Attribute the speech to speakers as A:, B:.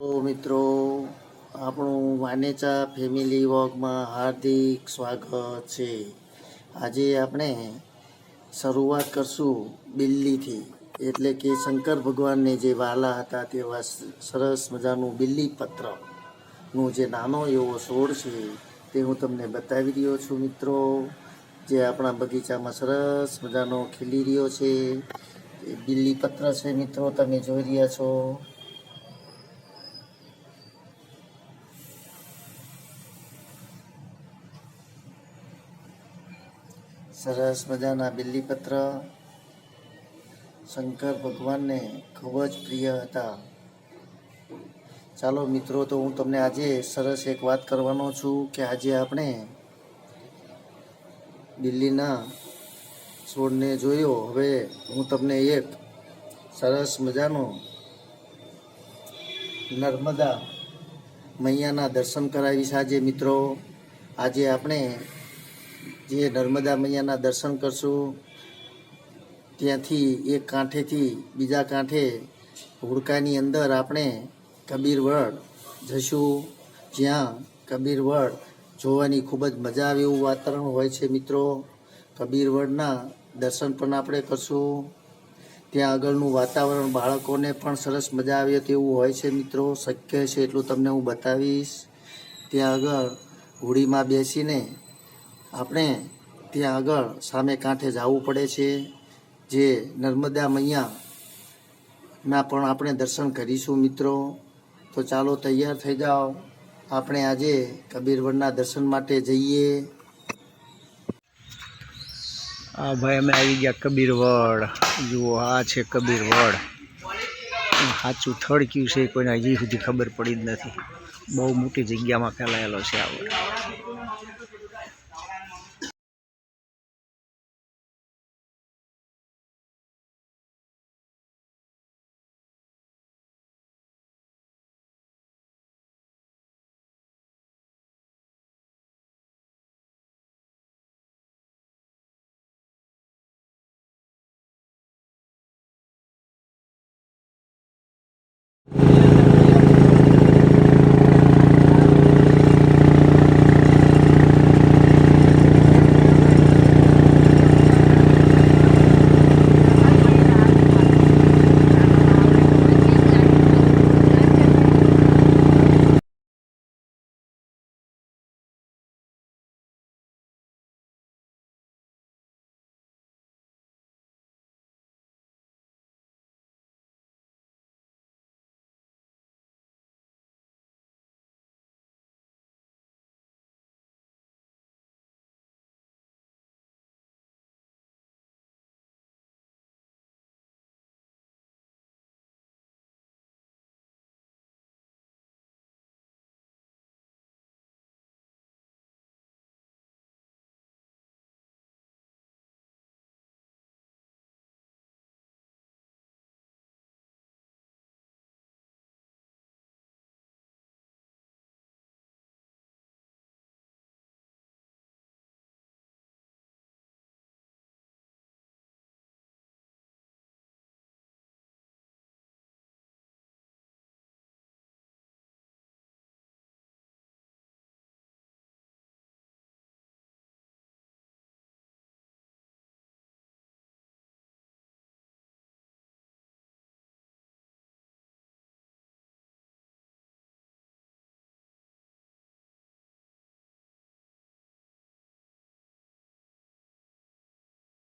A: તો મિત્રો, આપણું વાનેચા ફેમિલી વોકમાં હાર્દિક સ્વાગત છે. આજે આપણે શરૂઆત કરશું બિલ્લીથી. એટલે કે શંકર ભગવાનને જે વાલા હતા તેવા સરસ મજાનું બિલ્લી પત્રનું જે નાનો એવો છોડ છે તે હું તમને બતાવી રહ્યો છું મિત્રો. જે આપણા બગીચામાં સરસ મજાનો ખીલી રહ્યો છે. બિલ્લી પત્ર છે મિત્રો, તમે જોઈ રહ્યા છો. સરસ મજાના બિલ્લીપત્ર શંકર ભગવાનને ખૂબ જ પ્રિય હતા. ચાલો મિત્રો, તો હું તમને આજે સરસ એક વાત કરવાનો છું કે આજે આપણે દિલ્હીના છોડને જોયો. હવે હું તમને એક સરસ મજાનો નર્મદા મૈયાના દર્શન કરાવીશ આજે મિત્રો. આજે આપણે જે નર્મદા મૈયાના દર્શન કરશું, ત્યાંથી એક કાંઠેથી બીજા કાંઠે હુડકાની અંદર આપણે કબીરવડ જશું જ્યાં કબીરવડ જોવાની ખૂબ જ મજા આવે એવું વાતાવરણ હોય છે મિત્રો. કબીરવડના દર્શન પણ આપણે કરશું. ત્યાં આગળનું વાતાવરણ બાળકોને પણ સરસ મજા આવે તેવું હોય છે મિત્રો. શક્ય છે એટલું તમને હું બતાવીશ. ત્યાં આગળ હોડીમાં બેસીને આપણે ત્યાં આગળ સામે કાંઠે જવું પડે છે, જે નર્મદા મૈયાના પણ આપણે દર્શન કરીશું મિત્રો. તો ચાલો તૈયાર થઈ જાઓ. આપણે આજે કબીરવડના દર્શન માટે જઈએ.
B: હા ભાઈ, અમે આવી ગયા કબીરવડ. જુઓ, આ છે કબીરવડ. સાચું થડ કયું છે, કોઈને હજી સુધી ખબર પડી જ નથી. બહુ મોટી જગ્યામાં ફેલાયેલો છે આ વડ.